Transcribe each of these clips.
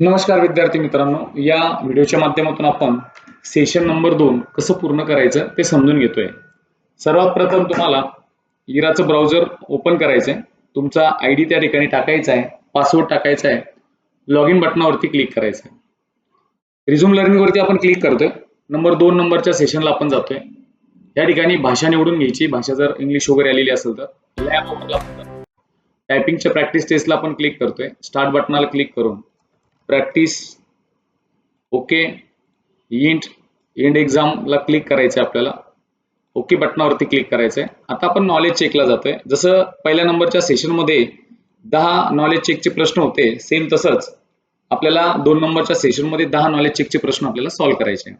नमस्कार विद्यार्थी मित्रांनो. या व्हिडिओच्या माध्यमातून आपण सेशन नंबर दोन कसं पूर्ण करायचं ते समजून घेतोय. सर्वात प्रथम तुम्हाला इराचं ब्राउझर ओपन करायचं आहे तुमचा आय डी त्या ठिकाणी टाकायचा आहे पासवर्ड टाकायचा आहे लॉग इन बटनावरती क्लिक करायचं आहे रिझ्यूम लर्निंगवरती आपण क्लिक करतोय. नंबर दोन नंबरच्या सेशनला आपण जातोय. या ठिकाणी भाषा निवडून घ्यायची. भाषा जर इंग्लिश वगैरे आलेली असेल तर. लॅब टायपिंगच्या प्रॅक्टिस टेस्टला आपण क्लिक करतोय. स्टार्ट बटनाला क्लिक करून. प्रॅक्टिस ओके इंट इंड एक्झामला क्लिक करायचं आहे आपल्याला. ओके बटनावरती क्लिक करायचं आहे आता आपण नॉलेज चेकला जातोय. जसं पहिल्या नंबरच्या सेशनमध्ये दहा नॉलेज चेकचे प्रश्न होते सेम तसंच आपल्याला दोन नंबरच्या सेशनमध्ये दहा नॉलेज चेकचे प्रश्न आपल्याला सॉल्व्ह करायचे.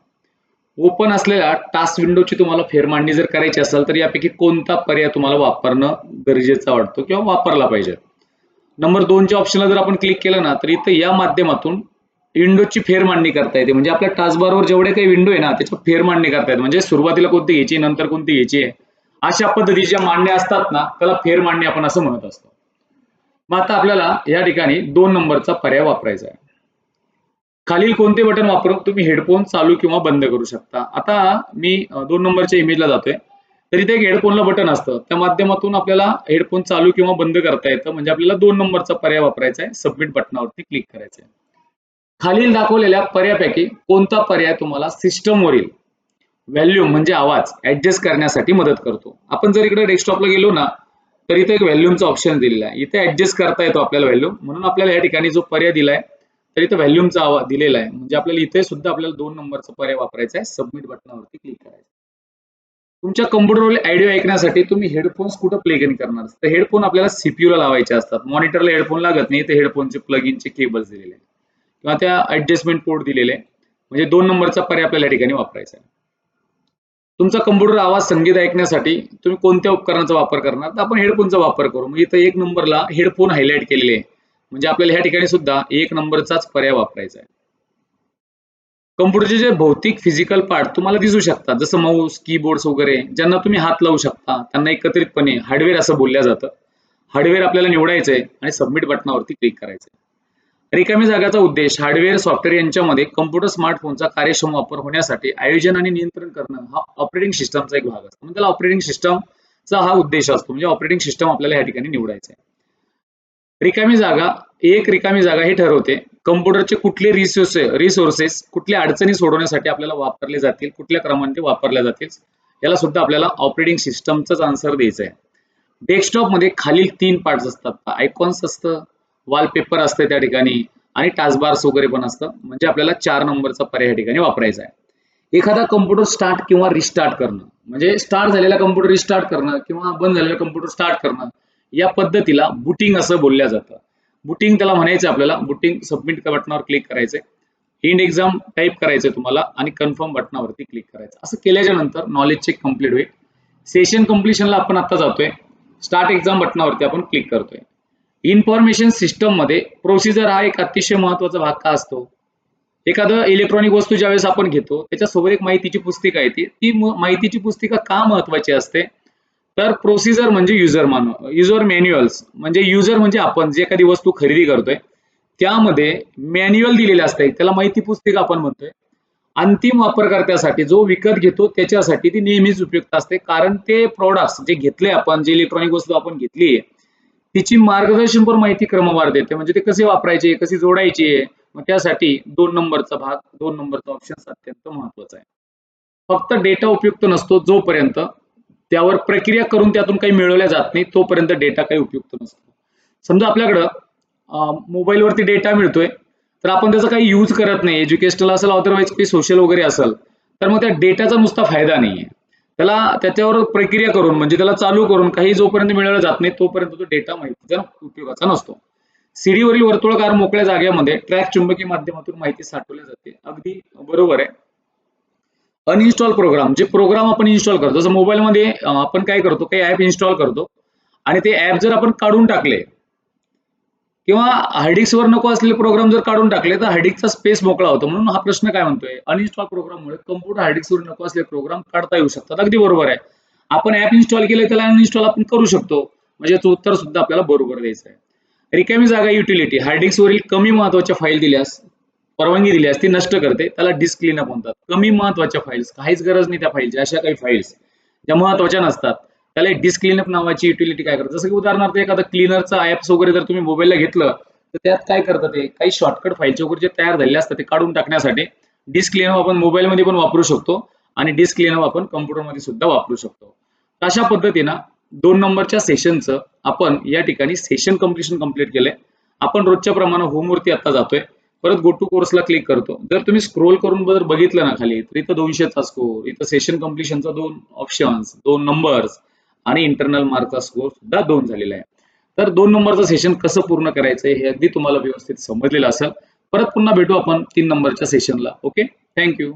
ओपन असलेल्या टास्क विंडोची तुम्हाला फेरमांडणी जर करायची असेल तर यापैकी कोणता पर्याय तुम्हाला वापरणं गरजेचा वाटतो किंवा वापरला पाहिजे? नंबर दोनच्या ऑप्शनला जर आपण क्लिक केलं ना तर इथं या माध्यमातून विंडोची फेरमांडणी करता येते. म्हणजे आपल्या टास्कबारवर जेवढे काही विंडो आहे ना त्याच्या फेरमांडणी करता येते. म्हणजे सुरुवातीला कोणती घ्यायची नंतर कोणती घ्यायची आहे. अशा पद्धतीच्या मांडण्या असतात ना त्याला फेरमांडणी आपण असं म्हणत असतो. मग आता आपल्याला या ठिकाणी दोन नंबरचा पर्याय वापरायचा आहे. खालील कोणते बटन वापरून तुम्ही हेडफोन चालू किंवा बंद करू शकता. आता मी दोन नंबरच्या इमेजला जातोय. तर इथे एक हेडफोनला बटन असतं. त्या माध्यमातून आपल्याला हेडफोन चालू किंवा बंद करता येतं. म्हणजे आपल्याला दोन नंबरचा पर्याय वापरायचा आहे. सबमिट बटनावरती क्लिक करायचं आहे. खालील दाखवलेल्या पर्यायापैकी कोणता पर्याय तुम्हाला सिस्टमवरील व्हॅल्यूम म्हणजे आवाज ऍडजस्ट करण्यासाठी मदत करतो. आपण जर इकडे डेस्कटॉपला गेलो ना तर इथे एक व्हॅल्यूमचा ऑप्शन दिलेला आहे. इथे ऍडजस्ट करता येतो आपल्याला व्हॅल्यूम म्हणून आपल्याला या ठिकाणी जो पर्याय दिलाय तर इथे व्हॅल्यूमचा आवाज दिलेला आहे. म्हणजे आपल्याला इथे सुद्धा आपल्याला दोन नंबरचा पर्याय वापरायचा आहे. सबमिट बटनावरती क्लिक तुमच्या कम्प्युटरवरील ऑडिओ ऐकण्यासाठी तुम्ही हेडफोन्स कुठं प्लेग इन करणार? तर हेडफोन आपल्याला सीपीयू ला लावायचे असतात. मॉनिटरला हेडफोन लागत नाही. ते हेडफोनचे प्लग इनचे केबल्स दिलेले किंवा त्या ऍडजस्टमेंट पोर्ट दिलेले म्हणजे दोन नंबरचा पर्याय आपल्याला या ठिकाणी वापरायचा आहे. तुमचा कम्प्युटर आवाज संगीत ऐकण्यासाठी तुम्ही कोणत्या उपकरणाचा वापर करणार? तर आपण हेडफोनचा वापर करू. म्हणजे इथं एक नंबरला हेडफोन हायलाइट केलेले आहे. म्हणजे आपल्याला ह्या ठिकाणी सुद्धा एक नंबरचाच पर्याय वापरायचा आहे. कम्प्युटरचे जे भौतिक फिजिकल पार्ट तुम्हाला दिसू शकतात. जसं माऊस कीबोर्ड्स वगैरे ज्यांना तुम्ही हात लावू शकता त्यांना एकत्रितपणे हार्डवेअर असं बोलल्या जातं. हार्डवेअर आपल्याला निवडायचं आहे आणि सबमिट बटनावरती क्लिक करायचं आहे रिकामी जागाचा उद्देश हार्डवेअर सॉफ्टवेअर यांच्यामध्ये कम्प्युटर स्मार्टफोनचा कार्यक्षम वापर होण्यासाठी आयोजन आणि नियंत्रण करणं हा ऑपरेटिंग सिस्टमचा एक भाग असतो. म्हणजे त्याला ऑपरेटिंग सिस्टमचा हा उद्देश असतो. म्हणजे ऑपरेटिंग सिस्टम आपल्याला या ठिकाणी निवडायचं आहे रिकामी जागा एक रिकामी जागा हे ठरवते. कम्प्युटरचे कुठले रिसोर्स रिसोर्सेस कुठल्या अडचणी सोडवण्यासाठी आपल्याला वापरले जातील कुठल्या क्रमाने वापरल्या जातील याला सुद्धा आपल्याला ऑपरेटिंग सिस्टमचाच आन्सर द्यायचा आहे डेस्कटॉपमध्ये खालील तीन पार्ट्स असतात. आयकॉन्स असतं वॉलपेपर असतं त्या ठिकाणी आणि टास्कबार्स वगैरे पण असतं. म्हणजे आपल्याला चार नंबरचा पर्याय या ठिकाणी वापरायचा आहे. एखादा कम्प्युटर स्टार्ट किंवा रिस्टार्ट करणं. म्हणजे स्टार्ट झालेला कम्प्युटर रिस्टार्ट करणं किंवा बंद झालेला कम्प्युटर स्टार्ट करणं या पद्धतीला बुटिंग असं बोलल्या जातं. बुटिंग त्याला म्हणायचं आपल्याला बुटिंग सबमिट बटनावर क्लिक करायचंय. इंड एक्झाम टाईप करायचंय तुम्हाला आणि कन्फर्म बटनावरती क्लिक करायचं. असं केल्याच्यानंतर नॉलेज चेक कंप्लीट होईल. सेशन कम्प्लिशनला आपण आता जातोय. स्टार्ट एक्झाम बटनावरती आपण क्लिक करतोय. इन्फॉर्मेशन सिस्टममध्ये प्रोसिजर हा एक अतिशय महत्त्वाचा भाग का असतो? एखादं इलेक्ट्रॉनिक वस्तू ज्यावेळेस आपण घेतो त्याच्यासोबत एक माहितीची पुस्तिका येते. ती माहितीची पुस्तिका का महत्वाची असते? तर प्रोसिजर म्हणजे युजर मानव युजर मॅन्युअल्स म्हणजे युजर म्हणजे आपण जे एखादी वस्तू खरेदी करतोय त्यामध्ये मॅन्युअल दिलेले असते त्याला माहिती पुस्तिका आपण म्हणतोय. अंतिम वापरकर्त्यासाठी जो विकत घेतो त्याच्यासाठी ती नेहमीच उपयुक्त असते. कारण ते प्रोडक्ट्स जे घेतले आपण जे इलेक्ट्रॉनिक वस्तू आपण घेतली आहे तिची मार्गदर्शनपर माहिती क्रमवार देते. म्हणजे ते कसे वापरायचे कसे जोडायचे मग त्यासाठी दोन नंबरचा भाग दोन नंबरचा ऑप्शन अत्यंत महत्त्वाचा आहे. फक्त डेटा उपयुक्त नसतो जोपर्यंत. त्यावर प्रक्रिया करून त्यातून काही मिळवल्या जात नाही तोपर्यंत डेटा काही उपयुक्त नसतो. समजा आपल्याकडं मोबाईलवरती डेटा मिळतोय तर आपण त्याचा काही यूज करत नाही. एज्युकेशनल असेल अदरवाईज काही सोशल वगैरे असेल तर मग त्या डेटाचा नुसता फायदा नाहीये. त्याला त्याच्यावर प्रक्रिया करून म्हणजे त्याला चालू करून काही जोपर्यंत मिळवला जात नाही तोपर्यंत तो डेटा माहितीचा उपयोगाचा नसतो. सीडीवरील वर्तुळकार मोकळ्या जागेमध्ये ट्रॅक चुंबकीय माध्यमातून माहिती साठवली जाते. अगदी बरोबर आहे. अनइन्स्टॉल प्रोग्राम जे प्रोग्राम आपण इन्स्टॉल करतो. जसं मोबाईलमध्ये आपण काय करतो काही ऍप इन्स्टॉल करतो आणि ते ॲप जर आपण काढून टाकले किंवा हार्डिक्स वर नको असलेले प्रोग्राम जर काढून टाकले तर हार्डिक्सचा स्पेस मोकळा होतो. म्हणून हा प्रश्न काय म्हणतोय? अनइन्स्टॉल प्रोग्राममुळे कम्प्युटर हार्डिक्स वर नको असलेले प्रोग्राम काढता येऊ शकतात. अगदी बरोबर आहे. आपण ऍप इन्स्टॉल केले त्याला अनइन्स्टॉल आपण करू शकतो. म्हणजे याचं उत्तर सुद्धा आपल्याला बरोबर द्यायचं आहे. रिकामी जागा युटिलिटी हार्डिक्सवरील वरील कमी महत्त्वाच्या फाईल दिल्यास परवानगी दिली असती नष्ट करते त्याला डिस्क क्लीनअप म्हणतात. कमी महत्त्वाच्या फाईल्स काहीच गरज नाही त्या फाईलची अशा काही फाईल्स ज्या महत्त्वाच्या नसतात. त्याला डिस्क क्लीनअप नावाची युटिलिटी काय करतात जसं की उदाहरणार्थ एखादं क्लीनरचा ऍप्स वगैरे जर तुम्ही मोबाईलला घेतलं तर त्यात काय करतात ते? काही शॉर्टकट फाईलचे वगैरे जे तयार झालेले असतात ते काढून टाकण्यासाठी डिस्क क्लीनअप आपण मोबाईलमध्ये पण वापरू शकतो आणि डिस्क क्लीनअप आपण कम्प्युटरमध्ये सुद्धा वापरू शकतो. अशा पद्धतीनं दोन नंबरच्या सेशनचं आपण या ठिकाणी सेशन कम्प्लिशन कंप्लीट केलंय. आपण रोजच्या प्रमाणे होमवरती आता जातोय. परत गो टू कोर्सला क्लिक करतो. जर तुम्ही स्क्रोल करून जर बघितलं ना खाली तर इथं दोनशेचा स्कोर इथं सेशन कम्प्लिशनचा दोन ऑप्शन्स दोन नंबर्स आणि इंटरनल मार्कचा स्कोर सुद्धा दोन झालेला आहे. तर दोन नंबरचं सेशन कसं पूर्ण करायचं हे अगदी तुम्हाला व्यवस्थित समजलेलं असेल. परत पुन्हा भेटू आपण तीन नंबरच्या सेशनला ओके थँक्यू